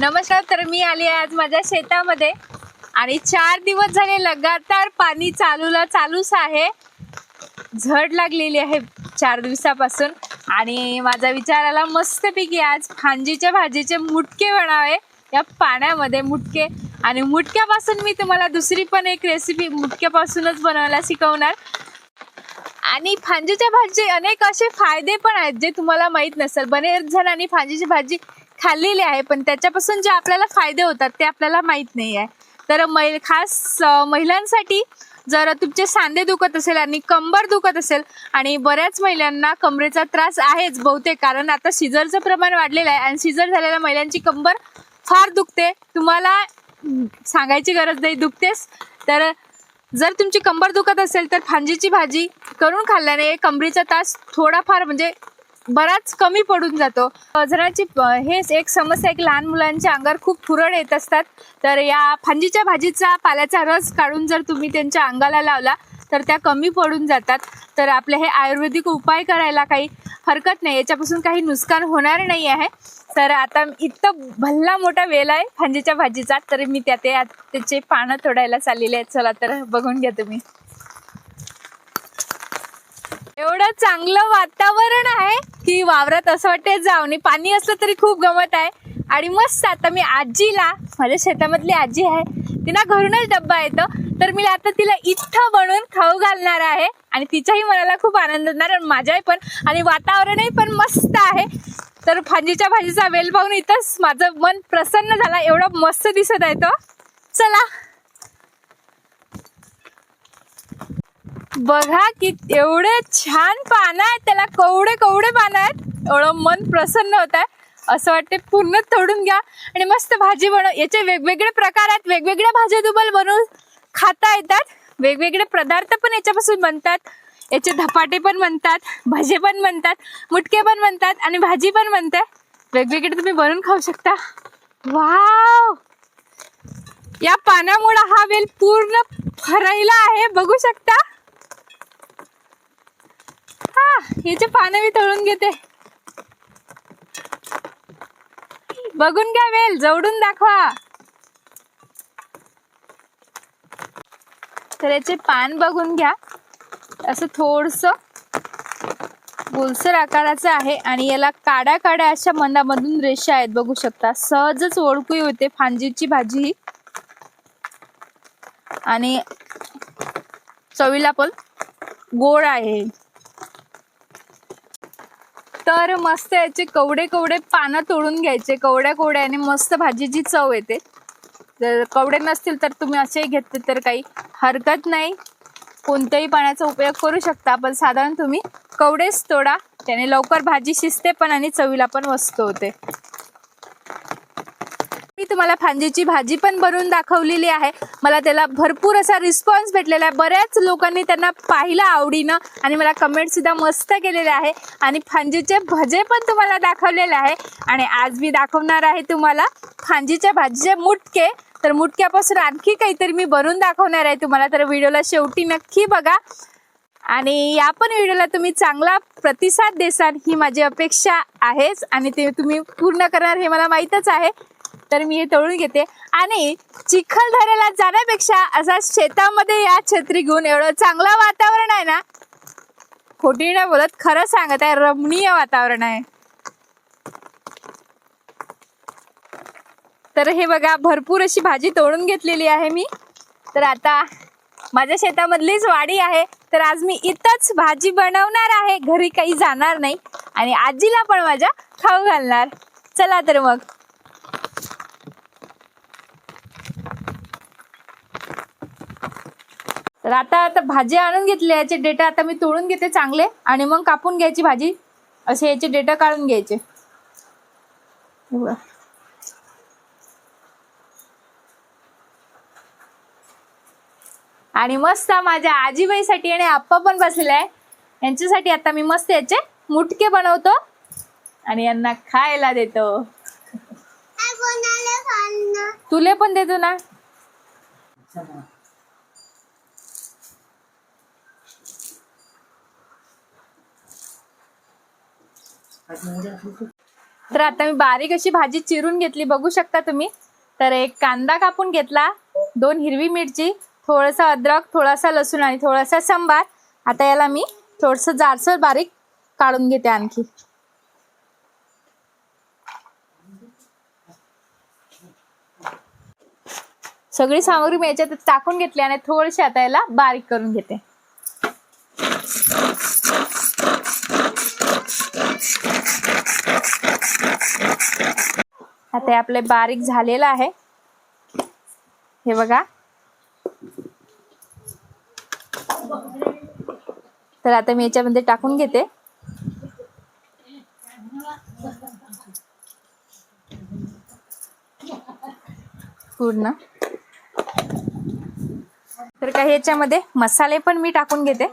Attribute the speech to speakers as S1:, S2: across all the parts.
S1: नमस्कार तर मी आली आहे आज माझ्या शेतामध्ये. आणि चार दिवस झाले लगातार पाणी चालूला चालूच आहे. झड लागलेली आहे चार दिवसापासून. आणि माझा विचार आला मस्तपैकी आज फांजीच्या भाजीचे मुटके बनावे. या पाण्यामध्ये मुटके. आणि मुटक्यापासून मी तुम्हाला दुसरी पण एक रेसिपी मुटक्यापासूनच बनवायला शिकवणार. आणि फांजीच्या भाजीचे अनेक असे फायदे पण आहेत जे तुम्हाला माहीत नसेल. बरेच जणांनी फांजीची भाजी खाल्लेली आहे पण त्याच्यापासून जे आपल्याला फायदे होतात ते आपल्याला माहीत नाही आहे. तर मै खास महिलांसाठी जर तुमचे सांधे दुखत असेल आणि कंबर दुखत असेल आणि बऱ्याच महिलांना कमरेचा त्रास आहेच बहुतेक कारण आता सिझरचं प्रमाण वाढलेलं आहे आणि सिझर झालेल्या महिलांची कंबर फार दुखते. तुम्हाला सांगायची गरज नाही दुखतेच. तर जर तुमची कंबर दुखत असेल तर फांजीची भाजी करून खाल्ल्याने कमरेचा त्रास थोडाफार म्हणजे बराच कमी पडून जातो. वजनाची हेच एक समस्या एक लहान मुलांच्या अंगावर खूप फुरड येत असतात. तर या फांजीच्या भाजीचा पाल्याचा रस काढून जर तुम्ही त्यांच्या अंगाला लावला तर त्या कमी पडून जातात. तर आपले हे आयुर्वेदिक उपाय करायला काही हरकत नाही. याच्यापासून काही नुकसान होणार नाही आहे. तर आता इतकं भल्ला मोठा वेल आहे फांजीच्या भाजीचा तर मी त्या त्याचे पानं तोडायला चाललेले आहेत. चला तर बघून घ्या तुम्ही. एवढं चांगलं वातावरण आहे की वावरात असं वाटते जाऊ पाणी असलं तरी खूप गमत आहे. आणि मस्त आता मी आजीला माझ्या शेतामधली आजी आहे तिला घरूनच डब्बा येतो. तर मी आता तिला इथं बनवून खाऊ घालणार आहे. आणि तिच्याही मनाला खूप आनंद होणार आणि माझ्याही पण. आणि वातावरणही पण मस्त आहे. तर फांजीच्या भाजीचा वेल पाहून इथंच माझं मन प्रसन्न झाला. एवढा मस्त दिसत आहे तो. चला. बघा की एवढे छान पानं आहेत त्याला कवडे कवडे पानं आहेत. एवढं मन प्रसन्न होत आहे. असं वाटते पूर्ण तोडून घ्या. आणि मस्त भाजी बनव. याचे वेगवेगळे प्रकार आहेत. वेगवेगळ्या भाज्या तुम्हाला बनवून खाता येतात. वेगवेगळे पदार्थ पण याच्यापासून बनतात. याचे धपाटे पण बनतात. भजे पण बनतात. मुटके पण बनतात. आणि भाजी पण बनते. वेगवेगळे तुम्ही बनवून खाऊ शकता. वाव! या पानामुळं हा वेल पूर्ण फरायला आहे. बघू शकता. हा याचे पानं मी तळून घेते. बघून घ्या वेल जवळून दाखवा. तर याचे पान बघून घ्या. असं थोडस गोलसर आकाराचं आहे आणि याला काड्या काड्या अशा मनामधून रेषा आहेत बघू शकता. सहजच ओळखू होते फांजीची भाजी ही. आणि चवीला पण गोड आहे. तर मस्त याचे कवडे कवडे पानं तोडून घ्यायचे. कवड्या आणि मस्त भाजीची चव येते. जर कवडे नसतील तर तुम्ही असेही घेतले तर काही हरकत नाही. कोणत्याही पाण्याचा उपयोग करू शकता. पण साधारण तुम्ही कवडेच तोडा. त्याने लवकर भाजी शिजते पण आणि चवीला पण मस्त होते. तुम्हाला फांजीची भाजी पण बनवून दाखवलेली आहे. मला त्याला भरपूर असा रिस्पॉन्स भेटलेला आहे. बऱ्याच लोकांनी त्यांना पाहिलं आवडीनं आणि मला कमेंट सुद्धा मस्त केलेले आहे. आणि फांजीचे भजे पण तुम्हाला दाखवलेले आहे. आणि आज मी दाखवणार आहे तुम्हाला फांजीच्या भाजीचे मुटके. तर मुटक्यापासून आणखी काहीतरी मी बनवून दाखवणार आहे तुम्हाला. तर व्हिडिओला शेवटी नक्की बघा. आणि या पण व्हिडिओला तुम्ही चांगला प्रतिसाद देसाल ही माझी अपेक्षा आहेच. आणि ते तुम्ही पूर्ण करणार हे मला माहीतच आहे. तर मी हे तळून घेते. आणि चिखलदऱ्याला जाण्यापेक्षा असा शेतामध्ये या छत्री घेऊन एवढं चांगलं वातावरण आहे ना? खोटी नाही बोलत खरं सांगत आहे रमणीय वातावरण आहे. तर हे बघा भरपूर अशी भाजी तोडून घेतलेली आहे मी. तर आता माझ्या शेतामधलीच वाडी आहे. तर आज मी इथंच भाजी बनवणार आहे. घरी काही जाणार नाही. आणि आजीला पण माझ्या खाऊ घालणार. चला तर मग. तर आता आता भाजी आणून घेतली याचे डेटा आता मी तोडून घेते चांगले. आणि मग कापून घ्यायची भाजी. असे याचे डेटा काढून घ्यायचे. आणि मस्त माझ्या आजीबाईसाठी आणि आप्पा पण बसलेला आहे. यांच्यासाठी आता मी मस्त याचे मुटके बनवतो. आणि यांना खायला देतो. तुले पण देतो ना. तर आता मी बारीक अशी भाजी चिरून घेतली. बघू शकता तुम्ही. तर एक कांदा कापून घेतला. दोन हिरवी मिरची थोडासा अद्रक थोडासा लसूण आणि थोडासा सांबार. आता याला मी थोडस जाडसर बारीक काढून घेते आणखी. सगळी सामग्री मी याच्यात टाकून घेतली आणि थोडीशी आता याला बारीक करून घेते. आता आपले बारीक झालेलं आहे. हे बघा. तर आता मी याच्यामध्ये टाकून घेते. पूर्ण. तर काही याच्यामध्ये मसाले पण मी टाकून घेते.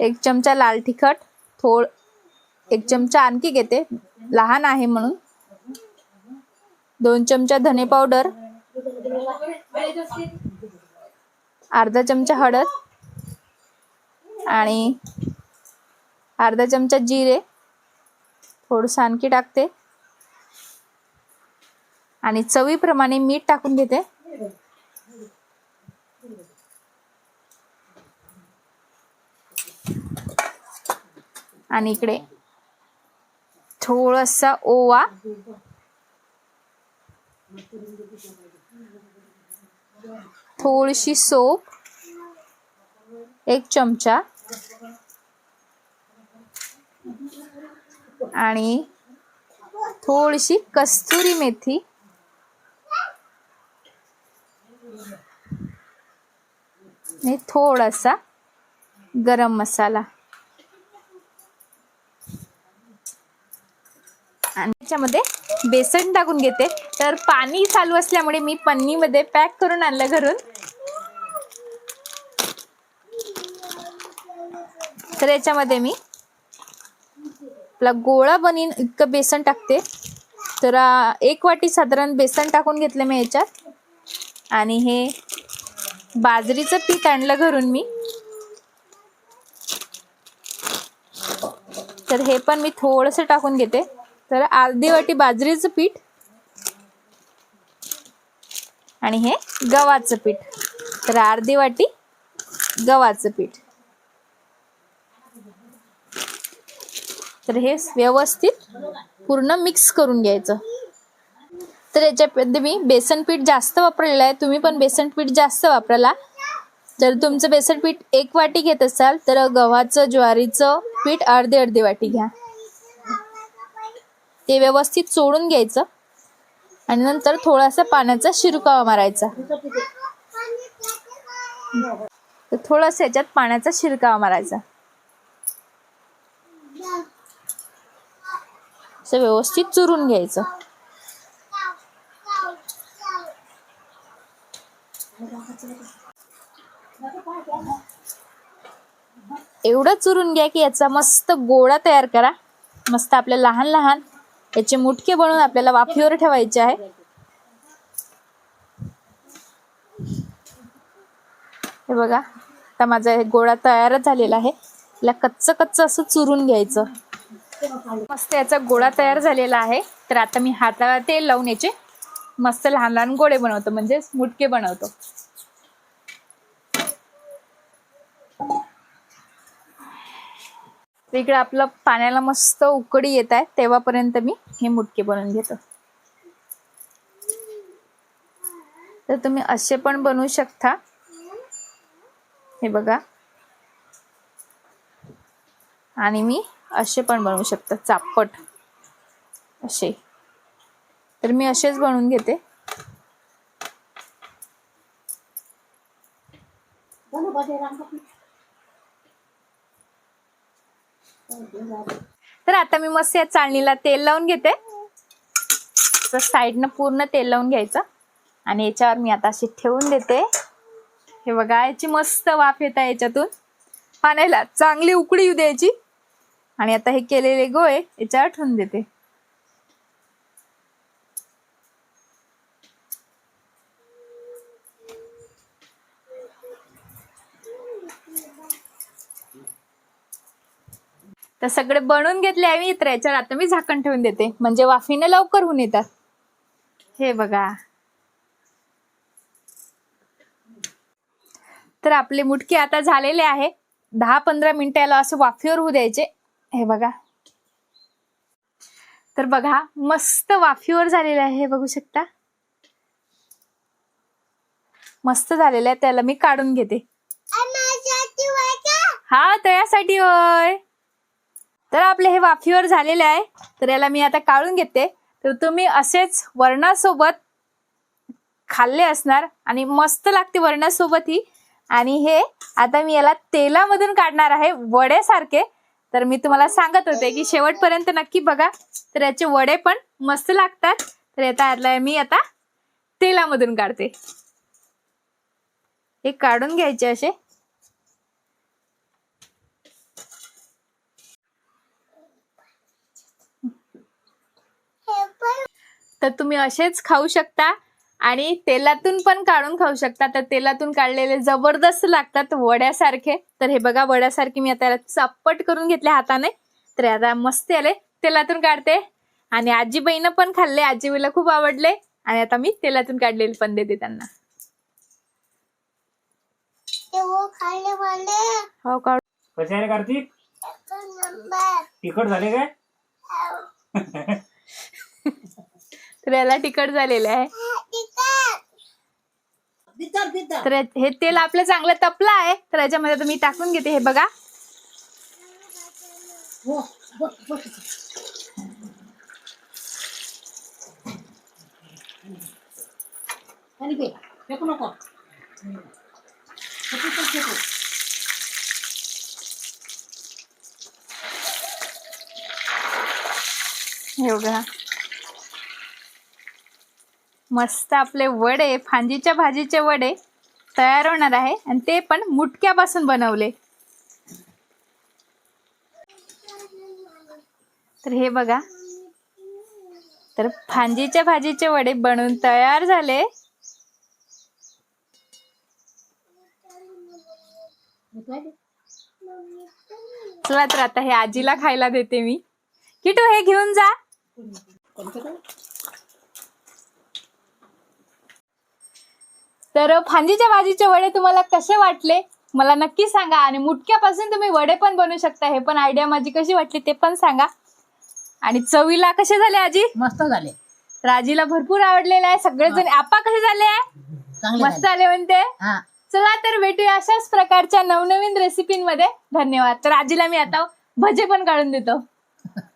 S1: एक चमचा लाल तिखट थोड एक चमचा आणखी घेते. लहान आहे म्हणून. दोन चमचा धने पावडर. अर्धा चमचा हळद. आणि अर्धा चमचा जिरे. थोडंसं आणखी टाकते. आणि चवीप्रमाणे मीठ टाकून घेते. आणि इकडे. थोडासा ओवा. थोडीशी सोप. एक चमचा. आणि थोडीशी कस्तुरी मेथी. आणि थोडासा गरम मसाला आणि त्याच्यामध्ये बेसन टाकून घेते. तर पाणी चालू असल्यामुळे मी पन्नीमध्ये पॅक करून आणलं घरून. तर याच्यामध्ये मी आपला गोळा बनीन इतकं बेसन टाकते. तर एक वाटी साधारण बेसन टाकून घेतलं मी याच्यात. आणि हे बाजरीचं पीठ आणलं घरून मी. तर हे पण मी थोडंसं टाकून घेते. तर अर्धी वाटी बाजरीचं पीठ आणि हे गव्हाचं पीठ. तर अर्धी वाटी गव्हाचं पीठ. तर हे व्यवस्थित पूर्ण मिक्स करून घ्यायचं. तर याच्यामध्ये मी बेसन पीठ जास्त वापरलेलं आहे. तुम्ही पण बेसन पीठ जास्त वापराला जर तुमचं बेसन पीठ एक वाटी घेत असाल तर गव्हाचं ज्वारीचं पीठ अर्धी अर्धी वाटी घ्या. ते व्यवस्थित चोडून घ्यायचं. आणि नंतर थोडासा पाण्याचा शिरकावा मारायचा. तर थोडंसं याच्यात पाण्याचा शिरकावा मारायचा. असं व्यवस्थित चुरून घ्यायचं. एवढं चुरून घ्या की याचा मस्त गोळा तयार करा. मस्त आपल्या लहान लहान याचे मुटके बनवून आपल्याला वाफीवर ठेवायचे आहे. हे बघा आता माझा हे गोळा तयारच झालेला आहे. याला कच्च कच्च असं चुरून घ्यायचं. मस्त याचा गोळा तयार झालेला आहे. तर आता मी हाताला तेल लावून याचे मस्त लहान लहान गोळे बनवतो म्हणजे मुटके बनवतो. इकडे आपलं पाण्याला मस्त उकडी येत आहे. तेव्हापर्यंत मी हे मुटके बनवून घेतो. तर तुम्ही असे पण बनवू शकता. हे बघा. आणि मी असे पण बनवू शकता. चापट. असे. तर मी असेच बनवून घेते. तर आता मी मस्त या चाळणीला तेल लावून घेते. तर साईडनं पूर्ण तेल लावून घ्यायचं. आणि याच्यावर मी आता अशी ठेवून देते. हे बघा याची मस्त वाफ येत आहे याच्यातून. पाण्याला चांगली उकडी येऊ द्यायची. आणि आता हे केलेले गोळे याच्यावर ठेवून देते. तर सगळे बनवून घेतले आहे मी तर याच्यावर आता मी झाकण ठेवून देते. म्हणजे वाफीने लवकर होऊन येतात. हे बघा. तर आपले मुटके आता झालेले आहे. दहा पंधरा मिनिटं याला असं वाफीवर होऊ द्यायचे. हे बघा. तर बघा मस्त वाफीवर झालेले आहे. हे बघू शकता. मस्त झालेलं आहे. त्याला मी काढून घेते. हा तयासाठी होय तर आपले हे वाफीवर झालेले आहे. तर याला मी आता काढून घेते. तर तुम्ही असेच वरणासोबत खाल्ले असणार आणि मस्त लागते वरणासोबत ही आणि हे आता मी याला तेलामधून काढणार आहे वड्यासारखे. तर मी तुम्हाला सांगत होते की शेवटपर्यंत नक्की बघा. तर याचे वडे पण मस्त लागतात. तर याचा यातला मी आता तेलामधून काढते. हे काढून घ्यायचे असे. तर तुम्ही असेच खाऊ शकता आणि तेलातून पण काढून खाऊ शकता. तर तेलातून काढलेले जबरदस्त लागतात वड्यासारखे. तर हे बघा वड्यासारखे मी आता याला चप्पट करून घेतले हाताने. तर आता मस्त आले तेलातून काढते. आणि आजीबाईनं पण खाल्ले आजीबाईला खूप आवडले. आणि आता मी तेलातून काढलेले पण देते त्यांना.
S2: खाल्ले वाले
S1: हो काढ.
S3: कसे आहे रे कार्तिक? तिखट झाले काय?
S1: तर याला तिखट झालेले आहे. तर हे तेल आपलं चांगलं तपलं आहे तर याच्यामध्ये आता मी टाकून घेते हे बघा. हे बघा. मस्त आपले वडे फांजीच्या भाजीचे वडे तयार होणार आहे. आणि ते पण मुटक्यापासून बनवले. तर हे बघा. तर फांजीच्या भाजीचे वडे बनवून तयार झाले. चला तर आता हे आजीला खायला देते मी. किटू हे घेऊन जा. तर फांजीच्या भाजीचे वडे तुम्हाला कसे वाटले? मला नक्की सांगा. आणि मुटक्यापासून तुम्ही वडे पण बनवू शकता. हे पण आयडिया माझी कशी वाटली ते पण सांगा. आणि चवीला कसे झाले आजी?
S4: मस्त झाले.
S1: तर आजीला भरपूर आवडलेले आहे. सगळेजण आपा कसे झाले? आहे मस्त
S4: झाले.
S1: आले म्हणते.
S4: हा.
S1: चला तर भेटूया अशाच प्रकारच्या नवनवीन रेसिपींमध्ये धन्यवाद. तर आजीला मी आता भजे पण काढून देतो.